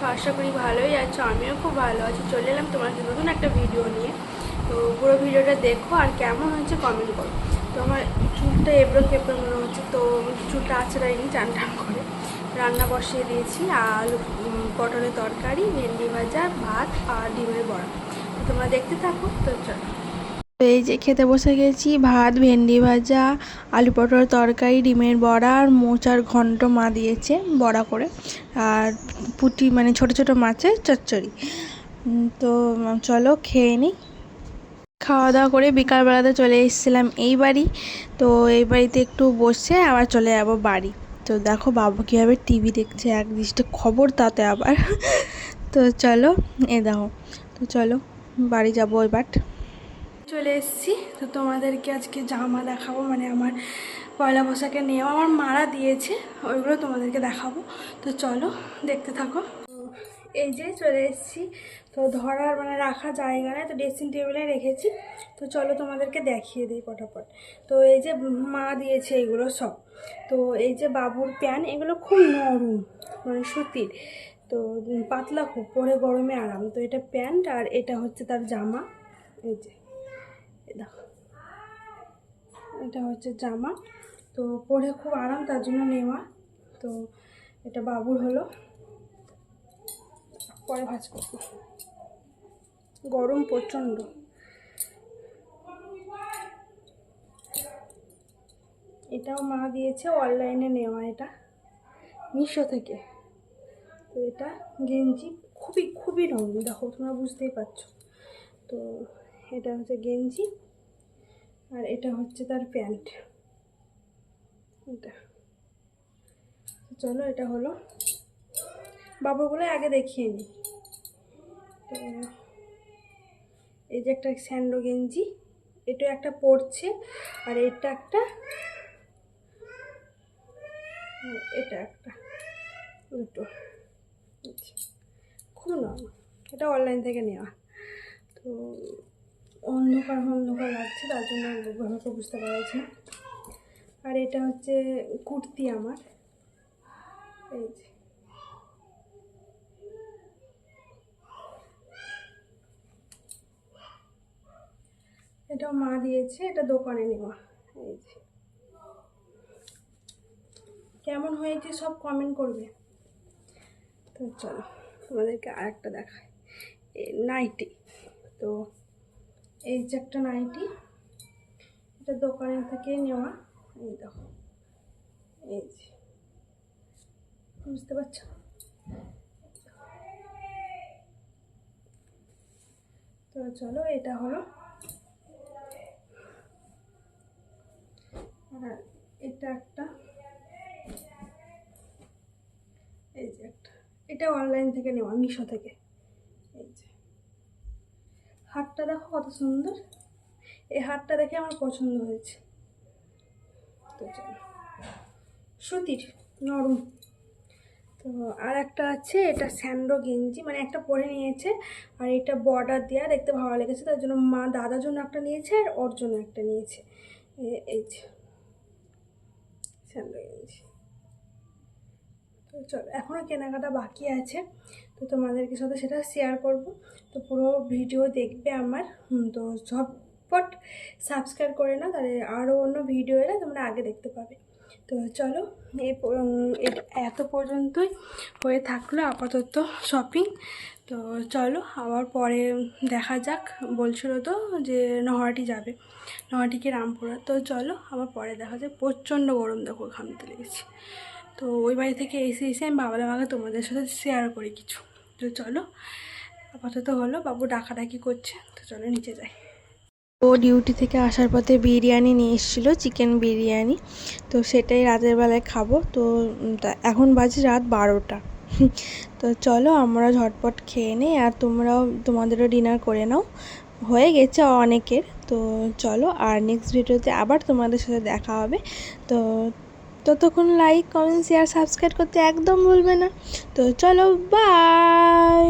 আছো? আশা করি ভালোই আছো। আমিও খুব ভালো আছি। চলে এলাম সাথে নতুন একটা ভিডিও নিয়ে। তো পুরো ভিডিওটা দেখো আর কেমন হয়েছে কমেন্ট করো। তো আমার চুলটা এবড়ো খেপড়ো মনে হচ্ছে। তো চুলটা আছড়াইনি চান টান করে। রান্না বসিয়ে দিয়েছি। আলু পটলের তরকারি, ভেন্ডি ভাজা, ভাত আর ডিমের বড়া। তোমরা দেখতে থাকো, তো চলো। তো এই যে খেতে বসে গেছি। ভাত, ভেন্ডি ভাজা, আলু পটল তরকারি, ডিমের বড়া আর মোচার ঘন্ট মা দিয়েছে বড়া করে। আর পুটি মানে ছোট ছোট মাছের চচ্চড়ি। তো, চলো খেয়ে নিই খাওয়া দাওয়া করে বিকালবেলাতে চলে এসেছিলাম এই বাড়ি। তো এই বাড়িতে একটু বসে আবার চলে যাব বাড়ি। তো দেখো বাবু কীভাবে টিভি দেখছে এক দৃষ্টি খবর তাতে আবার। তো চলো, এ দেখো। তো চলো, বাড়ি যাব এবার। চলে এসেছি। তো তোমাদেরকে আজকে জামা দেখাবো মানে আমার পয়লা বৈশাখে নেওয়া আমার মারা দিয়েছে, ওইগুলো তোমাদেরকে দেখাবো। তো চলো, দেখতে থাকো। এই যে চলে এসেছি। তো ধরার মানে রাখা জায়গা নেই, তো ড্রেসিং টেবিলে রেখেছি। তো চলো তোমাদেরকে দেখিয়ে দিই পটাপট। তো এই যে মা দিয়েছে এগুলো সব। তো এই যে বাবুর প্যান এগুলো খুব নরম মানে সুতির। তো পাতলা খুব, পরে গরমে আরাম। তো এটা প্যান্ট আর এটা হচ্ছে তার জামা। এই যে। এটা হচ্ছে জামা। তো পরে খুব আরাম, তার জন্য নেওয়া। তো এটা বাবুর হলো। পরে ভাজ করব। গরম প্রচণ্ড। এটাও মা দিয়েছে, অনলাইনে নেওয়া এটা। মিশো থেকে। তো এটা গেঞ্জি, খুবই খুবই নরম। দেখো, তোমরা বুঝতেই পারছ। তো এটা হচ্ছে গেঞ্জি আর এটা হচ্ছে তার প্যান্ট। এটা। চলো, এটা হলো। বাবুগুলো আগে দেখিয়ে নিই এই যে একটা স্যান্ডো গেঞ্জি, এটা একটা পড়ছে আর এটা একটা আর এটা একটা, দুটো। এই খুব নরম। এটা অনলাইন থেকে নেওয়া। তো অন্ধকার অন্ধকার লাগছে, তার জন্য ভালো বুঝতে পারছি না। আর এটা হচ্ছে কুর্তি আমার। এই যে। এটাও মা দিয়েছে, এটা দোকানে নেওয়া এই যে। কেমন হয়েছে সব কমেন্ট করবে? তো চলো, তোমাদেরকে আর একটা দেখায় নাইটি। তো এই যে একটা নাইটি, এটা দোকানে থেকে নেওয়া। এই দেখো, এই যে। বুঝতে পারছ? তো চলো, এটা হলো। এটা একটা। এই যে একটা। এটা অনলাইন থেকে নেওয়া, মিশো থেকে। হাটটা দেখো কত সুন্দর। এই হাটটা দেখে আমার পছন্দ হয়েছে। সুতির, নরম। তো আর একটা আছে, এটা স্যান্ডো গেঞ্জি মানে একটা পরে নিয়েছে, আর এটা বর্ডার দেওয়া দেখতে ভালো লেগেছে। তার জন্য মা দাদার জন্য একটা নিয়েছে, আর ওর জন্য একটা নিয়েছে। এই যে, স্যান্ডো গেঞ্জি। তো চলো, এখনও কেনাকাটা বাকি আছে, তো তোমাদেরকে সাথে সেটা শেয়ার করব। তো পুরো ভিডিও দেখবে আমার তো ঝটপট সাবস্ক্রাইব করে না তাহলে আরও অন্য ভিডিও এলে তোমরা আগে দেখতে পাবে। তো চলো এত পর্যন্তই হয়ে থাকল আপাতত শপিং তো চলো, আবার পরে দেখা যাক, বলছিল তো যে নহাটি যাবে নহাটি কি রামপুরা তো চলো, আবার পরে দেখা যাক, প্রচণ্ড গরম দেখো ঘামতে লেগেছি তো ওই বাড়ি থেকে এসে এসে আমি বাবা মাকে তোমাদের সাথে শেয়ার করি কিছু। তো চলো, আপাতত হলো, বাবু ডাকাডাকি করছে, তো চলো নিচে যাই। ও ডিউটি থেকে আসার পথে বিরিয়ানি নিয়ে এসেছিল চিকেন বিরিয়ানি। তো সেটাই রাতের বেলায় খাব, তো এখন বাজে রাত বারোটা। তো চলো, আমরা ঝটপট খেয়ে নিই, আর তোমরাও তোমাদেরও ডিনার করে নাও। হয়ে গেছে অনেকের, তো চলো আর নেক্সট ভিডিওতে আবার তোমাদের সাথে দেখা হবে। তো ততক্ষণ লাইক কমেন্ট শেয়ার সাবস্ক্রাইব করতে একদম ভুলবে না। তো চলো বাই